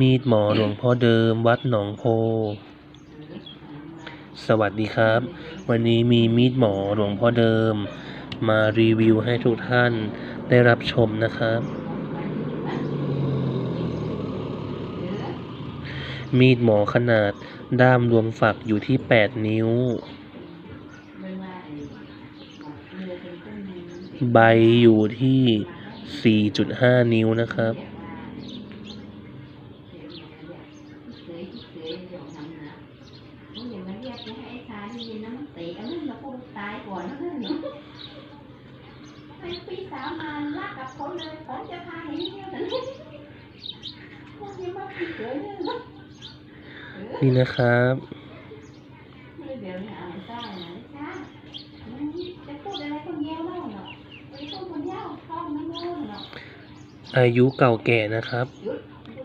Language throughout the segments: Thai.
มีดหมอหลวงพ่อเดิมวัดหนองโพ สวัสดีครับ วันนี้มีมีดหมอหลวงพ่อเดิม มารีวิวให้ทุกท่านได้รับชมนะครับ มีดหมอขนาดด้ามรวมฝักอยู่ที่ 8 นิ้ว ใบอยู่ที่ 4.5 นิ้วนะครับ พี่สาวมาลักกับเขาเลยผมจะพาเห็นเที่ยวแต่ลูกพวกนี้มาผิดเลยเนี่ยนี่นะครับเดี๋ยวเนี่ยอะไรซ่าอะไรซ่าจะพูดอะไรคนเดียวเล่าเนาะไปพูดคนเดียวพ่อไม่รู้เนาะอายุเก่าแก่นะครับ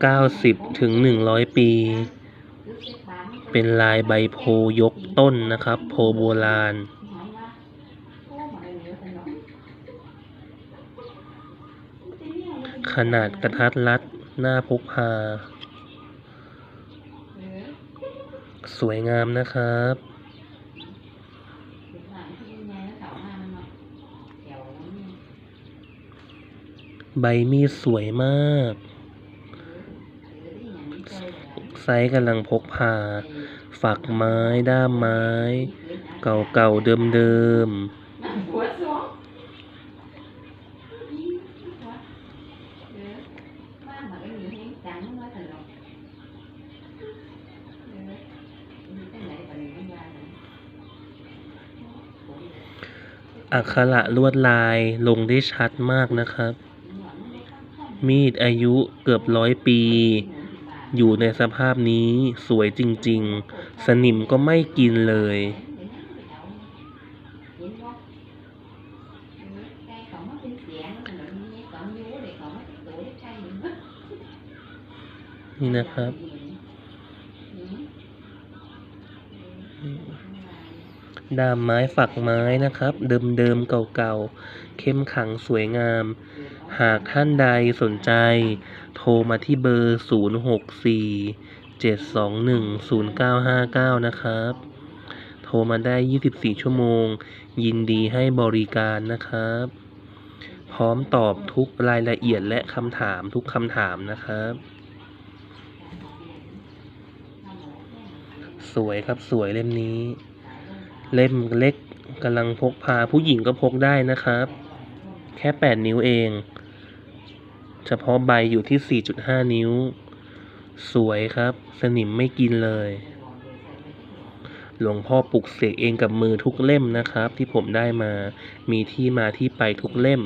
90 ถึง 100 ปี เป็นลายใบโพยกต้นนะครับ โพโบราณ ขนาดกระทัดรัด หน้าพกพา สวยงามนะครับ ใบมีดสวยมาก ไซส์กำลังพกพา ฝักไม้ ด้ามไม้ เก่าๆเดิมหัวสวงบ้านมาก็มีให้จังว่าแต่เราเออมีตั้งไหนก่อนนี้ยาเลย ๆ อักขระลวดลายลงได้ชัดมากนะครับ มีดอายุเกือบร้อยปี อยู่ในสภาพนี้สวยจริง ๆ สนิมก็ไม่กินเลยนี่นะครับ ด้ามไม้ฝักไม้นะครับ เดิมๆเก่าๆ เข้มขังสวยงาม หากท่านใดสนใจ โทรมาที่เบอร์ 064 721 0959 นะครับ โทรมาได้ 24 ชั่วโมง ยินดีให้บริการนะครับ พร้อมตอบทุกรายละเอียดและคำถามทุกคำถามนะครับสวยครับสวยเล่มนี้ เล่มเล็กกำลังพกพาผู้หญิงก็พกได้นะครับ แค่ 8 นิ้วเอง เฉพาะใบอยู่ที่ 4.5 นิ้ว สวยครับ สนิมไม่กินเลย หลวงพ่อปลุกเสกเองกับมือทุกเล่มนะครับ ที่ผมได้มามีที่มาที่ไปทุกเล่ม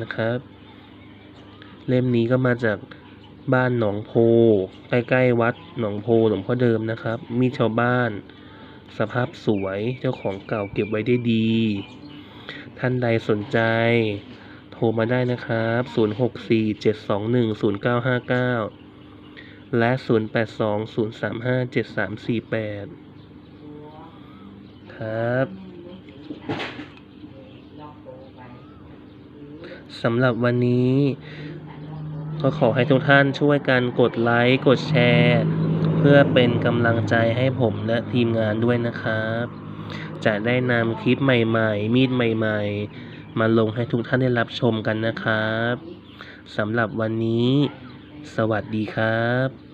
นะครับ เล่มนี้ก็มาจากบ้านหนองโพใกล้ๆวัดหนองโพหลวงพ่อเดิมนะครับ มีชาวบ้าน สภาพสวยเจ้าของเก่าเก็บไว้ได้ดี ท่านใดสนใจ โทรมาได้นะครับ 0647210959 และ 0820357348 ครับสำหรับวันนี้ ก็ขอให้ทุกท่านช่วยกันกดไลค์ กดแชร์ พื่อเป็นกำลังใจให้ผมและทีมงานด้วยนะครับ จะได้นำคลิปใหม่ๆ มีดใหม่ๆ มาลงให้ทุกท่านได้รับชมกันนะครับสำหรับวันนี้ สวัสดีครับ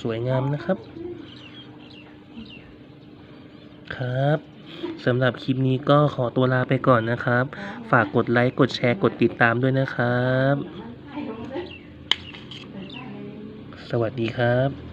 สวยงามนะครับ ครับสำหรับคลิปนี้ก็ขอตัวลาไปก่อนนะครับ ฝากกดไลค์ กดแชร์ กดติดตามด้วยนะครับ สวัสดีครับ